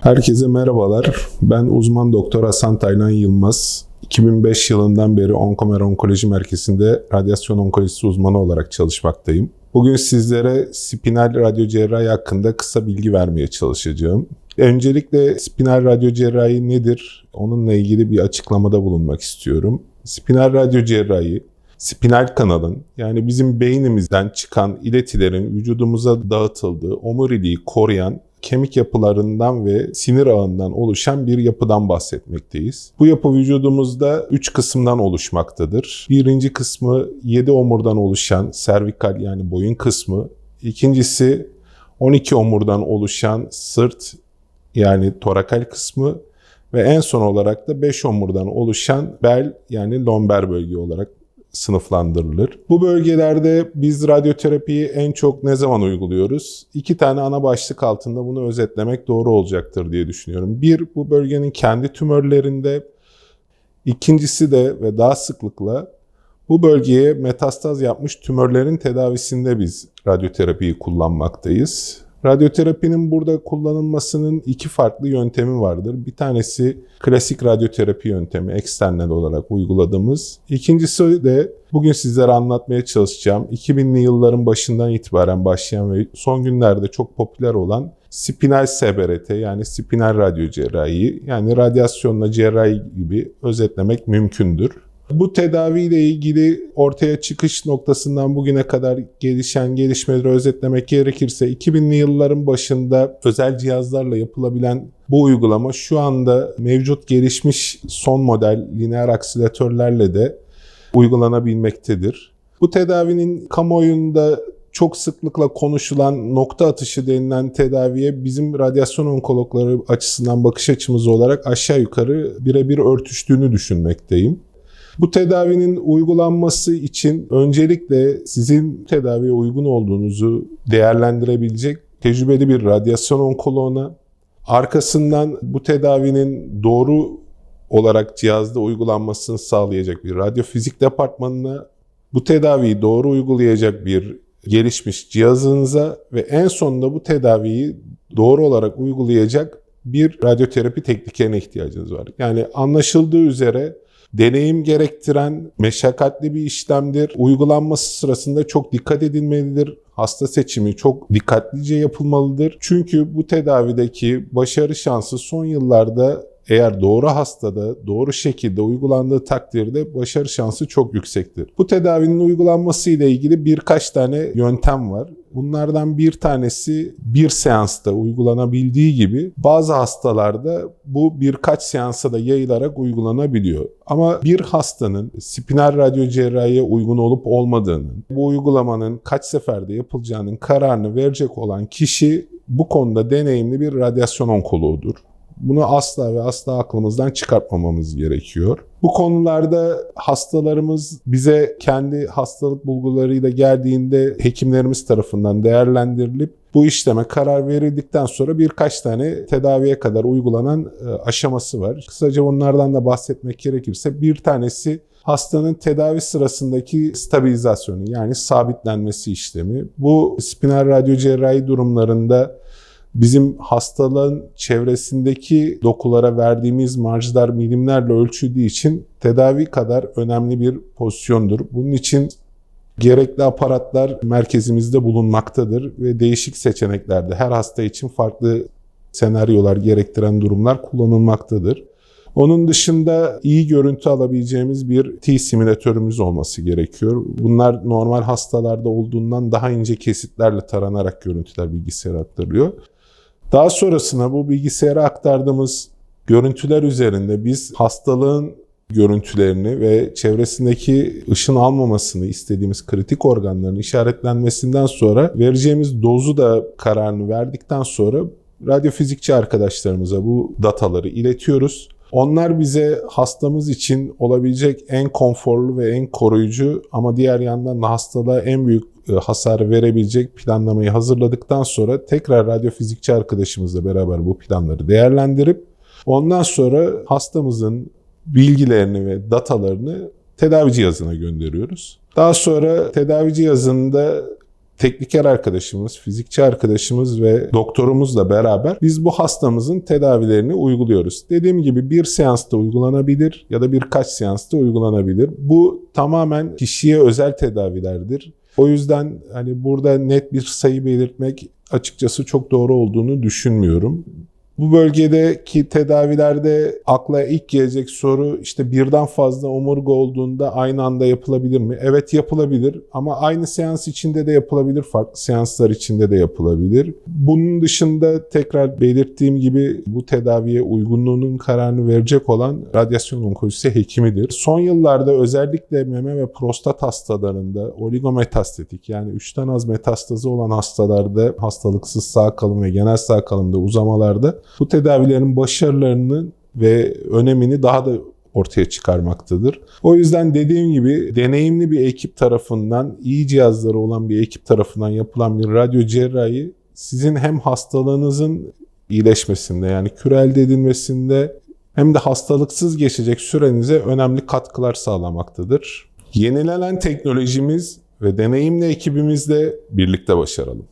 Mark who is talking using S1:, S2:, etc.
S1: Herkese merhabalar. Ben uzman doktor Hasan Taylan Yılmaz. 2005 yılından beri Onkomer Onkoloji Merkezi'nde radyasyon onkolojisi uzmanı olarak çalışmaktayım. Bugün sizlere spinal radyo cerrahi hakkında kısa bilgi vermeye çalışacağım. Öncelikle spinal radyo cerrahi nedir? Onunla ilgili bir açıklamada bulunmak istiyorum. Spinal radyo cerrahi spinal kanalın yani bizim beynimizden çıkan iletilerin vücudumuza dağıtıldığı omuriliği koruyan kemik yapılarından ve sinir ağından oluşan bir yapıdan bahsetmekteyiz. Bu yapı vücudumuzda 3 kısımdan oluşmaktadır. Birinci kısmı 7 omurdan oluşan servikal yani boyun kısmı. İkincisi 12 omurdan oluşan sırt yani torakal kısmı ve en son olarak da 5 omurdan oluşan bel yani lomber bölge olarak sınıflandırılır. Bu bölgelerde biz radyoterapiyi en çok ne zaman uyguluyoruz? İki tane ana başlık altında bunu özetlemek doğru olacaktır diye düşünüyorum. Bir, bu bölgenin kendi tümörlerinde. İkincisi de ve daha sıklıkla bu bölgeye metastaz yapmış tümörlerin tedavisinde biz radyoterapiyi kullanmaktayız. Radyoterapinin burada kullanılmasının iki farklı yöntemi vardır. Bir tanesi klasik radyoterapi yöntemi, eksternal olarak uyguladığımız. İkincisi de bugün sizlere anlatmaya çalışacağım 2000'li yılların başından itibaren başlayan ve son günlerde çok popüler olan spinal SBRT yani spinal radyo cerrahi yani radyasyonla cerrahi gibi özetlemek mümkündür. Bu tedaviyle ilgili ortaya çıkış noktasından bugüne kadar gelişen gelişmeleri özetlemek gerekirse 2000'li yılların başında özel cihazlarla yapılabilen bu uygulama şu anda mevcut gelişmiş son model lineer aksilatörlerle de uygulanabilmektedir. Bu tedavinin kamuoyunda çok sıklıkla konuşulan nokta atışı denilen tedaviye bizim radyasyon onkologları açısından bakış açımız olarak aşağı yukarı birebir örtüştüğünü düşünmekteyim. Bu tedavinin uygulanması için öncelikle sizin tedaviye uygun olduğunuzu değerlendirebilecek tecrübeli bir radyasyon onkoloğuna, arkasından bu tedavinin doğru olarak cihazda uygulanmasını sağlayacak bir radyofizik departmanına, bu tedaviyi doğru uygulayacak bir gelişmiş cihazınıza ve en sonunda bu tedaviyi doğru olarak uygulayacak bir radyoterapi teknikerine ihtiyacınız var. Yani anlaşıldığı üzere deneyim gerektiren meşakkatli bir işlemdir. Uygulanması sırasında çok dikkat edilmelidir. Hasta seçimi çok dikkatlice yapılmalıdır. Çünkü bu tedavideki başarı şansı son yıllarda eğer doğru hastada doğru şekilde uygulandığı takdirde başarı şansı çok yüksektir. Bu tedavinin uygulanması ile ilgili birkaç tane yöntem var. Bunlardan bir tanesi bir seansta uygulanabildiği gibi bazı hastalarda bu birkaç seansa da yayılarak uygulanabiliyor. Ama bir hastanın spinal radyo cerrahiye uygun olup olmadığının, bu uygulamanın kaç seferde yapılacağının kararını verecek olan kişi bu konuda deneyimli bir radyasyon onkoloğudur. Bunu asla ve asla aklımızdan çıkartmamamız gerekiyor. Bu konularda hastalarımız bize kendi hastalık bulgularıyla geldiğinde hekimlerimiz tarafından değerlendirilip bu işleme karar verildikten sonra birkaç tane tedaviye kadar uygulanan e, aşaması var. Kısaca bunlardan da bahsetmek gerekirse bir tanesi hastanın tedavi sırasındaki stabilizasyonu yani sabitlenmesi işlemi. Bu spinal radyo cerrahi durumlarında bizim hastalığın çevresindeki dokulara verdiğimiz marjlar milimlerle ölçüldüğü için tedavi kadar önemli bir pozisyondur. Bunun için gerekli aparatlar merkezimizde bulunmaktadır ve değişik seçeneklerde her hasta için farklı senaryolar gerektiren durumlar kullanılmaktadır. Onun dışında iyi görüntü alabileceğimiz bir T simülatörümüz olması gerekiyor. Bunlar normal hastalarda olduğundan daha ince kesitlerle taranarak görüntüler bilgisayara aktarılıyor. Daha sonrasında bu bilgisayara aktardığımız görüntüler üzerinde biz hastalığın görüntülerini ve çevresindeki ışın almamasını istediğimiz kritik organların işaretlenmesinden sonra vereceğimiz dozu da kararını verdikten sonra radyofizikçi arkadaşlarımıza bu dataları iletiyoruz. Onlar bize hastamız için olabilecek en konforlu ve en koruyucu ama diğer yandan da hastalığa en büyük e, hasar verebilecek planlamayı hazırladıktan sonra tekrar radyofizikçi arkadaşımızla beraber bu planları değerlendirip ondan sonra hastamızın bilgilerini ve datalarını tedavi cihazına gönderiyoruz. Daha sonra tedavi cihazında tekniker arkadaşımız, fizikçi arkadaşımız ve doktorumuzla beraber biz bu hastamızın tedavilerini uyguluyoruz. Dediğim gibi bir seansta uygulanabilir ya da birkaç seansta uygulanabilir. Bu tamamen kişiye özel tedavilerdir. O yüzden hani burada net bir sayı belirtmek açıkçası çok doğru olduğunu düşünmüyorum. Bu bölgedeki tedavilerde akla ilk gelecek soru işte birden fazla omurga olduğunda aynı anda yapılabilir mi? Evet yapılabilir ama aynı seans içinde de yapılabilir, farklı seanslar içinde de yapılabilir. Bunun dışında tekrar belirttiğim gibi bu tedaviye uygunluğunun kararını verecek olan radyasyon onkolojisi hekimidir. Son yıllarda özellikle meme ve prostat hastalarında oligometastatik yani 3'ten az metastazı olan hastalarda hastalıksız sağ kalım ve genel sağ kalımda uzamalarda bu tedavilerin başarılarını ve önemini daha da ortaya çıkarmaktadır. O yüzden dediğim gibi deneyimli bir ekip tarafından, iyi cihazları olan bir ekip tarafından yapılan bir radyo cerrahi sizin hem hastalığınızın iyileşmesinde yani kür elde edilmesinde hem de hastalıksız geçecek sürenize önemli katkılar sağlamaktadır. Yenilenen teknolojimiz ve deneyimli ekibimizle birlikte başaralım.